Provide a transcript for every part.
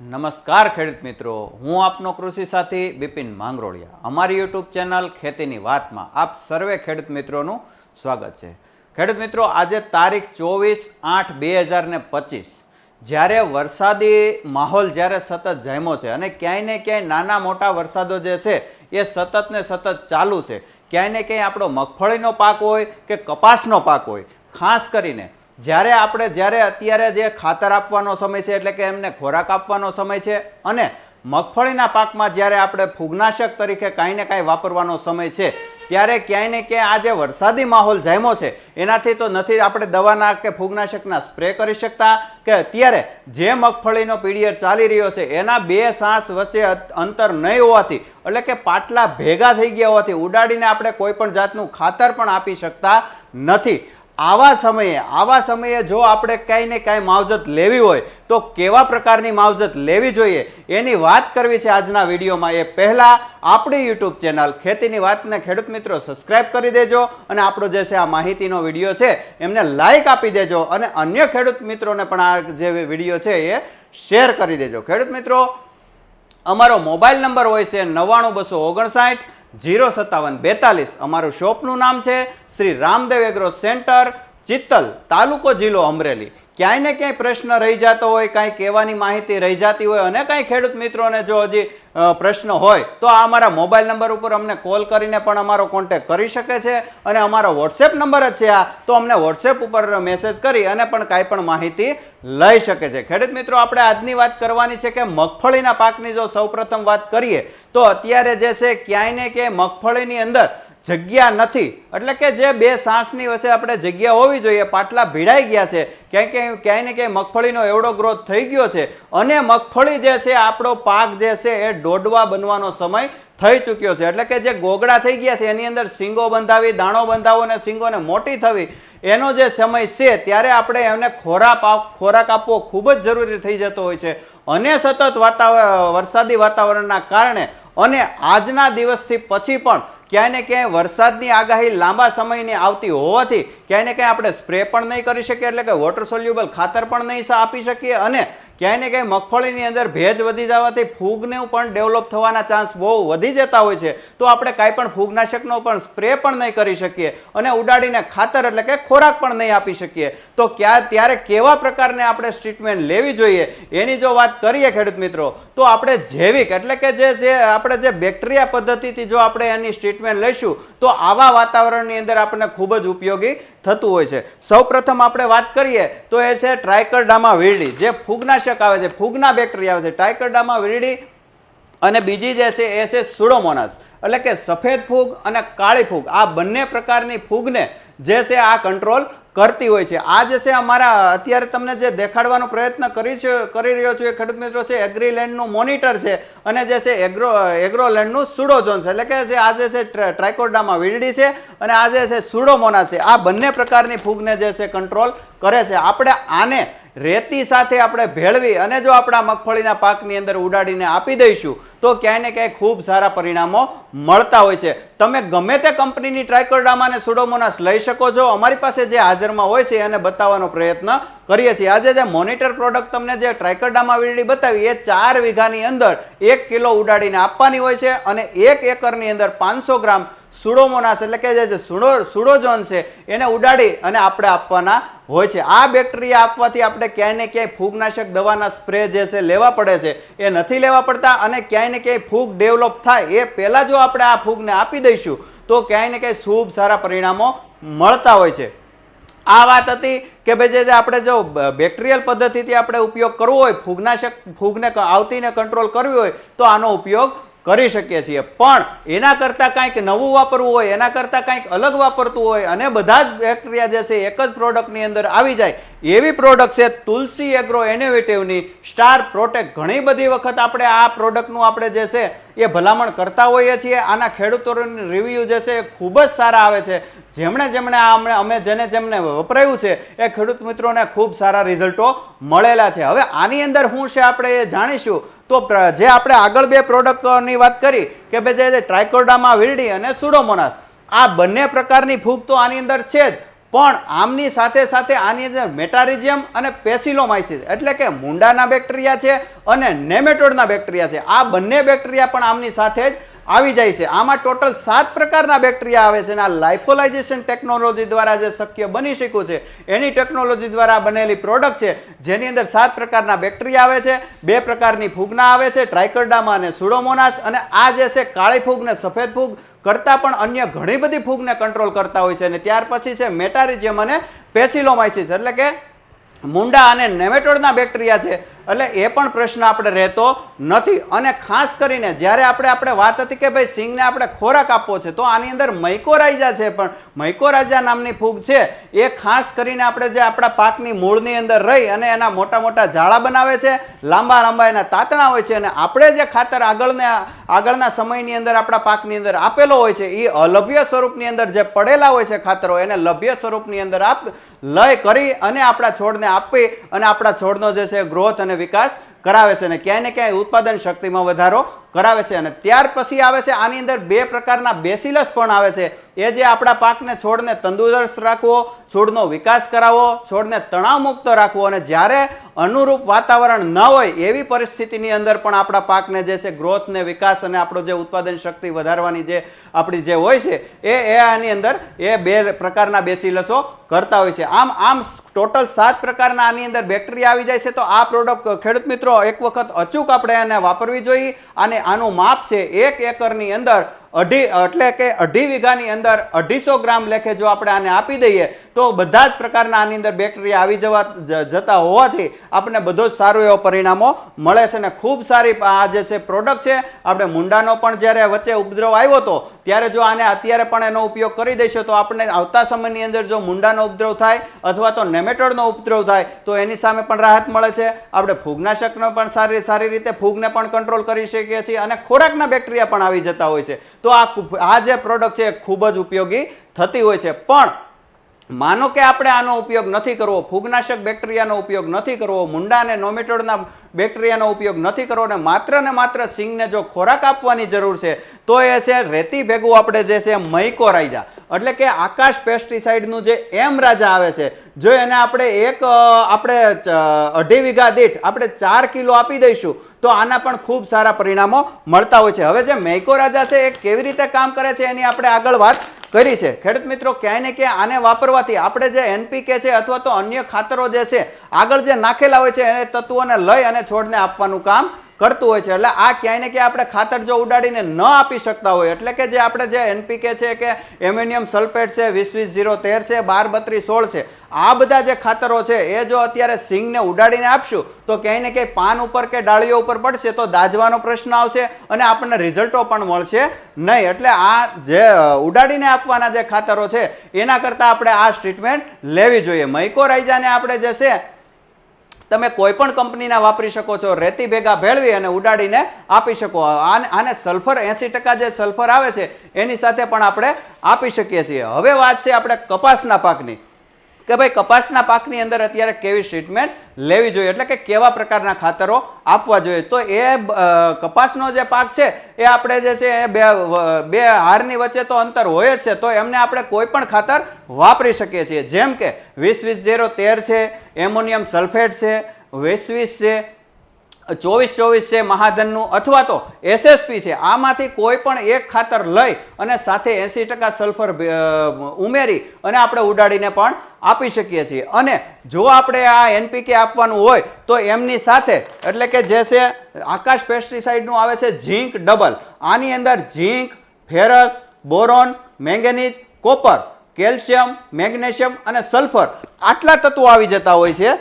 નમસ્કાર ખેડૂત મિત્રો, હું આપનો કૃષિ સાથી બિપિન માંગરોળિયા. અમારી યુટ્યુબ ચેનલ ખેતીની વાતમાં આપ સર્વે ખેડૂત મિત્રોનું સ્વાગત છે. ખેડૂત મિત્રો, આજે તારીખ ચોવીસ આઠ બે હજાર ને પચીસ. જ્યારે વરસાદી માહોલ જ્યારે સતત જામ્યો છે અને ક્યાંય ને ક્યાંય નાના મોટા વરસાદો જે છે, એ સતત ને સતત ચાલુ છે. ક્યાંય ને ક્યાંય આપણો મગફળીનો પાક હોય કે કપાસનો પાક હોય, ખાસ કરીને જ્યારે આપણે જ્યારે અત્યારે જે ખાતર આપવાનો સમય છે એટલે કે એમને ખોરાક આપવાનો સમય છે અને મગફળીના પાકમાં જ્યારે આપણે ફૂગનાશક તરીકે કાંઈ ને કાંઈ વાપરવાનો સમય છે, ત્યારે ક્યાંય ને ક્યાંય આ જે વરસાદી માહોલ જામ્યો છે, એનાથી તો નથી આપણે દવાના કે ફૂગનાશકના સ્પ્રે કરી શકતા કે અત્યારે જે મગફળીનો પીડિયર ચાલી રહ્યો છે, એના બે સાસ વચ્ચે અંતર નહીં હોવાથી, એટલે કે પાટલા ભેગા થઈ ગયા હોવાથી ઉડાડીને આપણે કોઈ પણ જાતનું ખાતર પણ આપી શકતા નથી. આવા સમયે આવા સમયે જો આપણે કાંઈ ને કાંઈ માવજત લેવી હોય, તો કેવા પ્રકારની માવજત લેવી જોઈએ? એની વાત કરવી છે આજના વિડીયોમાં. એ પહેલાં આપણી યુટ્યુબ ચેનલ ખેતીની વાતને ખેડૂત મિત્રો સબસ્ક્રાઇબ કરી દેજો અને આપણો જે છે આ માહિતીનો વીડિયો છે, એમને લાઈક આપી દેજો અને અન્ય ખેડૂત મિત્રોને પણ આ જે વીડિયો છે એ શેર કરી દેજો. ખેડૂત મિત્રો, અમારો મોબાઈલ નંબર હોય છે નવ્વાણું બસો ઓગણસાઠ જીરો સત્તાવન બેતાલીસ. અમારું શોપનું નામ છે શ્રી રામદેવ એગ્રો સેન્ટર, ચિત્તલ તાલુકો જિલ્લો અમરેલી. ક્યાંય ને ક્યાંય પ્રશ્ન રહી જતો હોય, કાંઈ કહેવાની માહિતી રહી જતી હોય અને કાંઈ ખેડૂત મિત્રોને જો હજી પ્રશ્ન હોય તો આ અમારા મોબાઈલ નંબર ઉપર અમને કોલ કરીને પણ અમારો કોન્ટેક કરી શકે છે અને અમારો વોટ્સએપ નંબર જ છે આ. તો અમને વોટ્સએપ ઉપર મેસેજ કરી અને પણ કાંઈ પણ માહિતી લઈ શકે છે. ખેડૂત મિત્રો, આપણે આજની વાત કરવાની છે કે મગફળીના પાકની જો સૌપ્રથમ વાત કરીએ, તો અત્યારે જે છે ક્યાંય ને ક્યાંય મગફળીની અંદર જગ્યા નથી. એટલે કે જે બે સાંસની વચ્ચે આપણે જગ્યા હોવી જોઈએ, પાટલા ભીડાઈ ગયા છે, ક્યાંય ક્યાંય ક્યાંય ને ક્યાંય મગફળીનો એવડો ગ્રોથ થઈ ગયો છે. અને મગફળી જે છે, આપણો પાક જે છે, એ દોડવા બનવાનો સમય થઈ ચૂક્યો છે. એટલે કે જે ગોગડા થઈ ગયા છે, એની અંદર સિંગો બંધાવી, દાણો બંધાવો અને સિંગોને મોટી થવી, એનો જે સમય છે, ત્યારે આપણે એમને ખોરાક ખોરાક આપવો ખૂબ જ જરૂરી થઈ જતો હોય છે. અને સતત વાતાવરણ, વરસાદી વાતાવરણના કારણે અને આજના દિવસથી પછી પણ ક્યાંય ને ક્યાંય વરસાદની આગાહી લાંબા સમયની આવતી હોવાથી ક્યાંય ને ક્યાંય આપણે સ્પ્રે પણ નહીં કરી શકીએ, એટલે કે વોટર સોલ્યુબલ ખાતર પણ નહીં આપી શકીએ અને ક્યાંય ને ક્યાંય મગફળીની અંદર ભેજ વધી જવાથી ફૂગને પણ ડેવલપ થવાના ચાન્સ બહુ વધી જતા હોય છે. તો આપણે કાંઈ પણ ફૂગનાશકનો પણ સ્પ્રે પણ નહીં કરી શકીએ અને ઉડાડીને ખાતર એટલે કે ખોરાક પણ નહીં આપી શકીએ. તો ક્યાં, ત્યારે કેવા પ્રકારની આપણે ટ્રીટમેન્ટ લેવી જોઈએ? એની જો વાત કરીએ ખેડૂત મિત્રો, તો આપણે જૈવિક એટલે કે જે જે આપણે જે બેક્ટેરિયા પદ્ધતિથી જો આપણે એની ટ્રીટમેન્ટ લઈશું, તો આવા વાતાવરણની અંદર આપણને ખૂબ જ ઉપયોગી થતું હોય છે. સૌ પ્રથમ આપણે વાત કરીએ તો એ છે ટ્રાયકરડામા વીરડી જે ફૂગનાશક આવે છે, ફૂગના બેક્ટેરિયા આવે છે. ટ્રાયકરડામા વીરડી અને બીજી જે છે એ છે સુડોમોનાસ એટલે કે સફેદ ફૂગ અને કાળી ફૂગ. આ બંને પ્રકારની ફૂગને જે છે આ કંટ્રોલ કરતી હોય છે. આ જે છે અમારા, અત્યારે તમને જે દેખાડવાનો પ્રયત્ન કરી છે, કરી રહ્યો છું એ ખેડૂત મિત્રો છે, એગ્રીલેન્ડનું મોનિટર છે અને જે છે એગ્રો, એગ્રોલેન્ડનું સુડોઝોન છે. એટલે કે જે આ જે છે ટ્રાયકોડામાં વીરડી છે અને આ જે છે સુડોમોના છે. આ બંને પ્રકારની ફૂગને જે છે કંટ્રોલ કરે છે. આપણે આને રેતી સાથે આપણે ભેળવી અને જો આપણા મગફળીના પાકની અંદર ઉડાડીને આપી દઈશું, તો ક્યાંય ને ક્યાંય ખૂબ સારા પરિણામો મળતા હોય છે. તમે ગમે તે કંપનીની ટ્રાયકોડામાં અને સુડોમોનાસ લઈ શકો છો. અમારી પાસે જે હાજરમાં હોય છે એને બતાવવાનો પ્રયત્ન કરીએ છીએ. આજે જે મોનિટર પ્રોડક્ટ તમને જે ટ્રાયકોડામાં વીજળી બતાવી, એ ચાર વીઘાની અંદર એક કિલો ઉડાડીને આપવાની હોય છે અને એક એકરની અંદર પાંચસો ગ્રામ સુડોમોનાસ એટલે કે જે સુડો સુડોઝોન છે, એને ઉડાડી અને આપણે આપવાના હોય છે. આ બેક્ટેરિયા આપવાથી આપણે ક્યાંય ને ક્યાંય ફૂગનાશક દવાના સ્પ્રે જે છે લેવા પડે છે, એ નથી લેવા પડતા અને ક્યાંય ને ક્યાંય ફૂગ ડેવલપ થાય. એ પહેલાં જો આપણે આ ફૂગને આપી દઈશું, તો ક્યાંય ને ક્યાંય શુભ સારા પરિણામો મળતા હોય છે. આ વાત હતી કે ભાઈ જે આપણે જો બેક્ટેરિયલ પદ્ધતિથી આપણે ઉપયોગ કરવો હોય, ફૂગનાશક, ફૂગને આવતીને કંટ્રોલ કરવી હોય, તો આનો ઉપયોગ કરી શકીએ છીએ. પણ એના કરતાં કાંઈક નવું વાપરવું હોય, એના કરતાં કાંઈક અલગ વાપરતું હોય અને બધા જ બેક્ટેરિયા જે છે એક જ પ્રોડક્ટની અંદર આવી જાય. એવી પ્રોડક્ટ છે તુલસી એગ્રો એનોવેટિવની સ્ટાર પ્રોટેક્ટ ઘણી બધી વખત આપણે આ પ્રોડક્ટનું આપણે જે છે એ ભલામણ કરતા હોઈએ છીએ. આના ખેડૂતોની રિવ્યૂ જે છે એ ખૂબ જ સારા આવે છે. જેમણે જેમણે આ હમણાં અમે જેને જેમને વપરાયું છે, એ ખેડૂત મિત્રોને ખૂબ સારા રિઝલ્ટો મળેલા છે. હવે આની અંદર શું છે આપણે એ જાણીશું? તો જે આપણે આગળ બે પ્રોડક્ટની વાત કરી, કે ભાઈ જે ટ્રાયકોડામાં વીરડી અને સુડોમોનાસ આ બંને પ્રકારની ફૂગ તો આની અંદર છે જ. પણ આમની સાથે સાથે આની અંદર મેટારિઝિયમ અને પેસિલોમાઇસિસ એટલે કે મુંડાના બેક્ટેરિયા છે અને નેમેટોડના બેક્ટેરિયા છે. આ બંને બેક્ટેરિયા પણ આમની સાથે જ આવી જાય છે. આમાં ટોટલ સાત પ્રકારના બેક્ટેરિયા આવે છે અને આ લાઇફોલાઇઝેશન ટેકનોલોજી દ્વારા જે શક્ય બની શક્યું છે, એની ટેકનોલોજી દ્વારા બનેલી પ્રોડક્ટ છે, જેની અંદર સાત પ્રકારના બેક્ટેરિયા આવે છે, બે પ્રકારની ફૂગના આવે છે ટ્રાઇકરડામા અને સુડોમોનાસ અને આ જે છે કાળી ફૂગ ને સફેદ ફૂગ કરતાં પણ અન્ય ઘણી બધી ફૂગને કંટ્રોલ કરતા હોય છે અને ત્યાર પછી છે મેટારિજિયમ અને પેસિલોમાઇસિસ એટલે કે મુંડા અને નેમેટોડના બેક્ટેરિયા છે. એટલે એ પણ પ્રશ્ન આપણે રહેતો નથી. અને ખાસ કરીને જ્યારે આપણે આપણે વાત હતી કે ભાઈ સિંગને આપણે ખોરાક આપવો છે, તો આની અંદર મૈકોરાઇઝા છે પણ મૈકોરાજા નામની ફૂગ છે. એ ખાસ કરીને આપણે જે આપણા પાકની મૂળની અંદર રહી અને એના મોટા મોટા ઝાડા બનાવે છે, લાંબા લાંબા એના તાતણા હોય છે અને આપણે જે ખાતર આગળને આગળના સમયની અંદર આપણા પાકની અંદર આપેલો હોય છે, એ અલભ્ય સ્વરૂપની અંદર જે પડેલા હોય છે ખાતરો, એને લભ્ય સ્વરૂપની અંદર આપ લય કરી અને આપણા છોડને આપી અને આપણા છોડનો જે છે ગ્રોથ અને વિકાસ કરાવે છે અને ક્યાંય ને ક્યાંય ઉત્પાદન શક્તિમાં વધારો કરાવે છે અને ત્યાર પછી આવે છે, આની અંદર બે પ્રકારના બેસિલસ પણ આવે છે. એ જે આપણા પાકને છોડને તંદુરસ્ત રાખવો, છોડનો વિકાસ કરાવવો, છોડને તણાવમુક્ત રાખવો અને જ્યારે અનુરૂપ વાતાવરણ ન હોય એવી પરિસ્થિતિની અંદર પણ આપણા પાકને જે છે ગ્રોથને વિકાસ અને આપણો જે ઉત્પાદન શક્તિ વધારવાની જે આપણી જે હોય છે, એ એ આની અંદર એ બે પ્રકારના બેસિલસો કરતા હોય છે. આમ આમ ટોટલ સાત પ્રકારના આની અંદર બેક્ટેરિયા આવી જાય છે, તો આ પ્રોડક્ટ ખેડૂત મિત્રો એક વખત અચૂક આપણે એને વાપરવી જોઈએ. અને આનું માપ છે એક એકરની અંદર અઢી એટલે કે અઢી વીઘાની અંદર અઢીસો ગ્રામ લેખે જો આપણે આને આપી દઈએ તો બધા જ પ્રકારના આની અંદર બેક્ટેરિયા આવી જવા જતા હોવાથી આપણને બધો જ સારો એવો પરિણામો મળે છે અને ખૂબ સારી આ જે છે પ્રોડક્ટ છે, આપણે મુંડાનો પણ જ્યારે વચ્ચે ઉપદ્રવ આવ્યો હતો ત્યારે જો આને અત્યારે પણ એનો ઉપયોગ કરી દઈશું તો આપણને આવતા સમયની અંદર જો મુંડાનો ઉપદ્રવ થાય અથવા તો નેમેટોડનો ઉપદ્રવ થાય, તો એની સામે પણ રાહત મળે છે. આપણે ફૂગનાશકનો પણ સારી સારી રીતે ફૂગને પણ કંટ્રોલ કરી શકીએ છીએ અને ખોરાકના બેક્ટેરિયા પણ આવી જતા હોય છે. તો આ આ જે પ્રોડક્ટ છે એ ખૂબ જ ઉપયોગી થતી હોય છે. પણ માનો કે આપણે આનો ઉપયોગ નથી કરવો, ફૂગનાશક બેક્ટેરિયાનો ઉપયોગ નથી કરવો મુંડા અને નોમેટોડના બેક્ટેરિયાનો ઉપયોગ નથી કરવો અને માત્ર ને માત્ર સિંગને જો ખોરાક આપવાની જરૂર છે, તો એ છે રેતી ભેગું આપણે જે છે મૈકોરાઇઝા એટલે કે આકાશ પેસ્ટિસાઇડનું જે એમ રાજા આવે છે, જો એને આપણે એક આપણે અઢી વીઘા દીઠ આપણે ચાર કિલો આપી દઈશું, તો આના પણ ખૂબ સારા પરિણામો મળતા હોય છે. હવે જે મૈકોરાજા છે એ કેવી રીતે કામ કરે છે એની આપણે આગળ વાત કરી છે. ખેડૂત મિત્રો, ક્યાંય ને ક્યાંય આને વાપરવાથી આપણે જે એનપીકે છે અથવા તો અન્ય ખાતરો જે છે, આગળ જે નાખેલા હોય છે, એને તત્વોને લઈ અને છોડને આપવાનું કામ કરતું હોય છે. એટલે આ ક્યાંય ને ક્યાંય આપણે ખાતર જો ઉડાડીને ન આપી શકતા હોય, એટલે કે જે આપણે જે એનપીકે છે કે એમ્યુનિયમ સલ્ફેટ છે, વીસ વીસ ઝીરો તેર છે, બાર બત્રીસ સોળ છે, આ બધા જે ખાતરો છે, એ જો અત્યારે સિંગને ઉડાડીને આપશું, તો ક્યાંય ને ક્યાંય પાન ઉપર કે ડાળીઓ ઉપર પડશે તો દાજવાનો પ્રશ્ન આવશે અને આપણને રિઝલ્ટો પણ મળશે નહીં. એટલે આ જે ઉડાડીને આપવાના જે ખાતરો છે, એના કરતાં આપણે આ ટ્રીટમેન્ટ લેવી જોઈએ. મૈકોરાઇઝાને આપણે જે છે તમે કોઈ પણ કંપનીના વાપરી શકો છો, રેતી ભેગા ભેળવી અને ઉડાડીને આપી શકો. આને સલ્ફર એંસી ટકા જે સલ્ફર આવે છે, એની સાથે પણ આપણે આપી શકીએ છીએ. હવે વાત છે આપણે કપાસના પાકની. કે ભાઈ કપાસના પાકની અંદર અત્યારે કેવી ટ્રીટમેન્ટ લેવી જોઈએ? એટલે કે કેવા પ્રકારના ખાતરો આપવા જોઈએ? તો એ કપાસનો જે પાક છે, એ આપણે જે છે, એ બે બે હારની વચ્ચે તો અંતર હોય જ છે, તો એમને આપણે કોઈ પણ ખાતર વાપરી શકીએ છીએ. જેમ કે વીસ વીસ ઝેરો તેર છે, એમોનિયમ સલ્ફેટ છે, વીસ વીસ છે ચોવીસ ચોવીસ છે મહાધનનું, અથવા તો એસએસપી છે, આમાંથી કોઈ પણ એક ખાતર લઈ અને સાથે એંસી ટકા સલ્ફર ઉમેરી અને આપણે ઉડાડીને પણ આપી શકીએ છીએ. અને જો આપણે આ એનપીકે આપવાનું હોય, તો એમની સાથે, એટલે કે જે છે, આકાશ પેસ્ટિસાઇડનું આવે છે ઝીંક ડબલ. આની અંદર zinc, ferrous, boron, manganese, copper, calcium, magnesium અને સલ્ફર આટલા તત્વો આવી જતા હોય છે.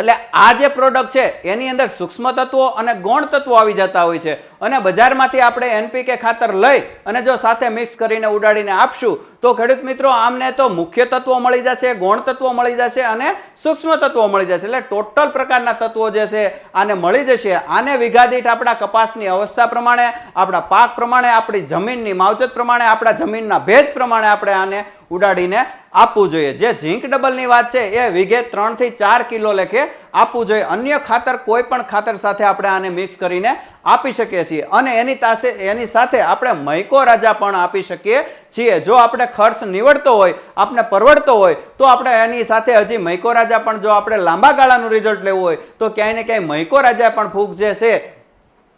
એટલે આ જે પ્રોડક્ટ છે, એની અંદર સૂક્ષ્મ તત્વો અને ગૌણ તત્વો આવી જતા હોય છે. અને બજારમાંથી આપણે એનપીકે ખાતર લઈ અને જો સાથે મિક્સ કરીને ઉડાડીને આપશું, તો ખેડૂત મિત્રો, આમને તો મુખ્ય તત્વો મળી જશે, ગૌણ તત્વો મળી જશે અને સૂક્ષ્મ તત્વો મળી જશે. એટલે ટોટલ પ્રકારના તત્વો જે છે, આને મળી જશે. આને વિઘાદીઠ આપણા કપાસની અવસ્થા પ્રમાણે, આપણા પાક પ્રમાણે, આપણી જમીનની માવજત પ્રમાણે, આપણા જમીનના ભેજ પ્રમાણે આપણે આને ઉડાડીને આપવું જોઈએ. જે ઝીંક ડબલની વાત છે, એ વીઘે ત્રણથી ચાર કિલો લેખે આપવું જોઈએ. અન્ય ખાતર કોઈ પણ ખાતર સાથે આપણે આને મિક્સ કરીને આપી શકીએ છીએ. અને એની તાસે, એની સાથે આપણે મૈકો રાજા પણ આપી શકીએ છીએ. જો આપણે ખર્ચ નીવડતો હોય આપણે પરવડતો હોય, તો આપણે એની સાથે હજી મૈકો રાજા પણ જો આપણે લાંબા ગાળાનું રિઝલ્ટ લેવું હોય, તો ક્યાંય ને ક્યાંય મૈકો રાજા પણ ફૂગ જે છે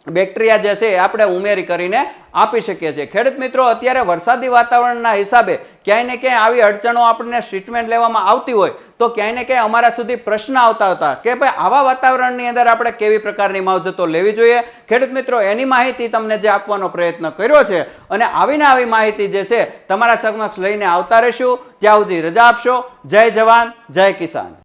બેક્ટેરિયા જે છે એ આપણે ઉમેરી કરીને આપી શકીએ છીએ. ખેડૂત મિત્રો, અત્યારે વરસાદી વાતાવરણના હિસાબે ક્યાંય ને ક્યાંય આવી અડચણો આપણને ટ્રીટમેન્ટ લેવામાં આવતી હોય, તો ક્યાંય ને ક્યાંય અમારા સુધી પ્રશ્ન આવતા હતા કે ભાઈ આવા વાતાવરણની અંદર આપણે કેવી પ્રકારની માવજતો લેવી જોઈએ? ખેડૂત મિત્રો, એની માહિતી તમને જે આપવાનો પ્રયત્ન કર્યો છે અને આવીને આવી માહિતી જે છે, તમારા સમક્ષ લઈને આવતા રહીશું. ત્યાં સુધી રજા આપશો. જય જવાન, જય કિસાન.